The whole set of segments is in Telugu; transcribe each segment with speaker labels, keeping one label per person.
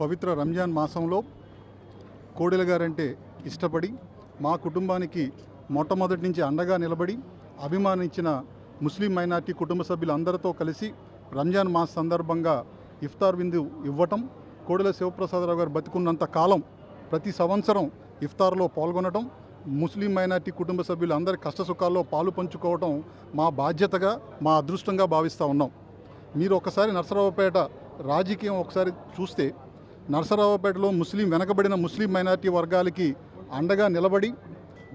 Speaker 1: పవిత్ర రంజాన్ మాసంలో కోడెల గారంటే ఇష్టపడి మా కుటుంబానికి మొట్టమొదటి నుంచి అండగా నిలబడి అభిమానించిన ముస్లిం మైనార్టీ కుటుంబ సభ్యులందరితో కలిసి రంజాన్ మాస సందర్భంగా ఇఫ్తార్ విందు ఇవ్వటం కోడెల శివప్రసాదరావు గారు బతికున్నంత కాలం ప్రతి సంవత్సరం ఇఫ్తార్లో పాల్గొనటం ముస్లిం మైనార్టీ కుటుంబ సభ్యులు అందరి కష్ట సుఖాల్లో పాలు పంచుకోవటం మా బాధ్యతగా మా అదృష్టంగా భావిస్తూ ఉన్నాం. మీరు ఒకసారి నరసరావుపేట రాజకీయం ఒకసారి చూస్తే నరసరావుపేటలో ముస్లిం వెనకబడిన ముస్లిం మైనార్టీ వర్గాలకి అండగా నిలబడి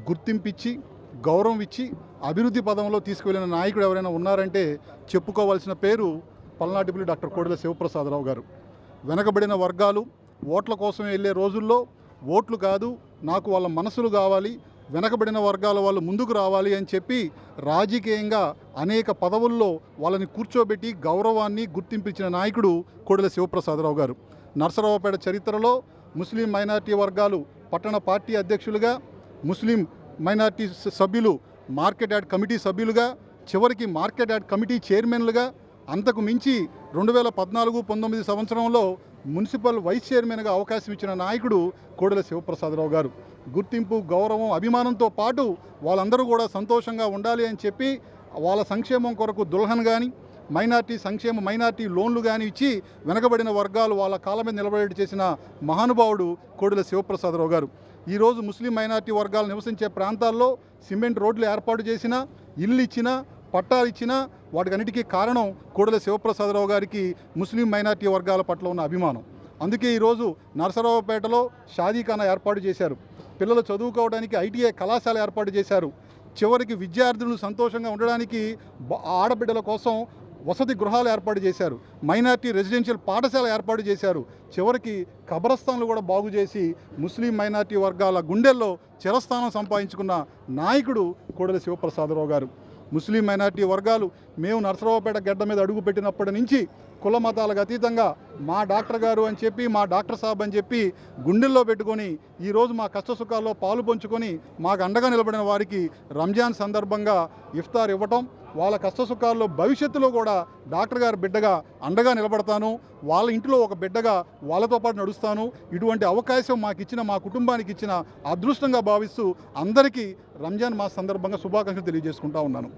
Speaker 1: గుర్తింపిచ్చి గౌరవం ఇచ్చి అభివృద్ధి పదంలో తీసుకువెళ్ళిన నాయకుడు ఎవరైనా ఉన్నారంటే చెప్పుకోవాల్సిన పేరు పల్నాటిపల్లి డాక్టర్ కోడెల శివప్రసాదరావు గారు. వెనకబడిన వర్గాలు ఓట్ల కోసం వెళ్ళే రోజుల్లో ఓట్లు కాదు నాకు వాళ్ళ మనసులు కావాలి వెనకబడిన వర్గాల వాళ్ళు ముందుకు రావాలి అని చెప్పి రాజకీయంగా అనేక పదవుల్లో వాళ్ళని కూర్చోబెట్టి గౌరవాన్ని గుర్తింపించిన నాయకుడు కోడెల శివప్రసాదరావు గారు. నరసరావుపేట చరిత్రలో ముస్లిం మైనార్టీ వర్గాలు పట్టణ పార్టీ అధ్యక్షులుగా ముస్లిం మైనార్టీ సభ్యులు మార్కెట్ యాడ్ కమిటీ సభ్యులుగా చివరికి మార్కెట్ యాడ్ కమిటీ చైర్మన్లుగా అంతకు మించి రెండు వేల పద్నాలుగు పంతొమ్మిది సంవత్సరంలో మున్సిపల్ వైస్ చైర్మన్గా అవకాశం ఇచ్చిన నాయకుడు కోడెల శివప్రసాదరావు గారు. గుర్తింపు గౌరవం అభిమానంతో పాటు వాళ్ళందరూ కూడా సంతోషంగా ఉండాలి అని చెప్పి వాళ్ళ సంక్షేమం కొరకు దుల్హన్ కానీ మైనార్టీ సంక్షేమ మైనార్టీ లోన్లు కానీ ఇచ్చి వెనకబడిన వర్గాలు వాళ్ళ కాళ్ళ మీద నిలబడేట్టు చేసిన మహానుభావుడు కోడెల శివప్రసాదరావు గారు. ఈరోజు ముస్లిం మైనార్టీ వర్గాలు నివసించే ప్రాంతాల్లో సిమెంట్ రోడ్లు ఏర్పాటు చేసినా ఇల్లు ఇచ్చినా పట్టాలు ఇచ్చినా వాటికన్నిటికీ కారణం కోడెల శివప్రసాదరావు గారికి ముస్లిం మైనార్టీ వర్గాల పట్ల ఉన్న అభిమానం. అందుకే ఈరోజు నరసరావుపేటలో షాదీఖానా ఏర్పాటు చేశారు. పిల్లలు చదువుకోవడానికి ఐటీఐ కళాశాల ఏర్పాటు చేశారు. చివరికి విద్యార్థులు సంతోషంగా ఉండడానికి ఆడబిడ్డల కోసం వసతి గృహాలు ఏర్పాటు చేశారు. మైనార్టీ రెసిడెన్షియల్ పాఠశాల ఏర్పాటు చేశారు. చివరికి కబరస్థాన్లు కూడా బాగు చేసి ముస్లిం మైనార్టీ వర్గాల గుండెల్లో చిరస్థానం సంపాదించుకున్న నాయకుడు కోడెల శివప్రసాదరావు గారు. ముస్లిం మైనార్టీ వర్గాలు మేము నరసరావుపేట గడ్డ మీద అడుగు పెట్టినప్పటి నుంచి కుల మతాలకు అతీతంగా మా డాక్టర్ గారు అని చెప్పి మా డాక్టర్ సాబ్ అని చెప్పి గుండెల్లో పెట్టుకొని ఈరోజు మా కష్ట సుఖాల్లో పాలు పంచుకొని మాకు అండగా నిలబడిన వారికి రంజాన్ సందర్భంగా ఇఫ్తార్ ఇవ్వటం వాళ్ళ కష్టసుఖాల్లో భవిష్యత్తులో కూడా డాక్టర్ గారి బిడ్డగా అండగా నిలబడతాను వాళ్ళ ఇంట్లో ఒక బిడ్డగా వాళ్ళతో పాటు నడుస్తాను. ఇటువంటి అవకాశం మాకు ఇచ్చిన మా కుటుంబానికి ఇచ్చిన అదృష్టంగా భావిస్తూ అందరికీ రంజాన్ మాస్ సందర్భంగా శుభాకాంక్షలు తెలియజేసుకుంటా ఉన్నాను.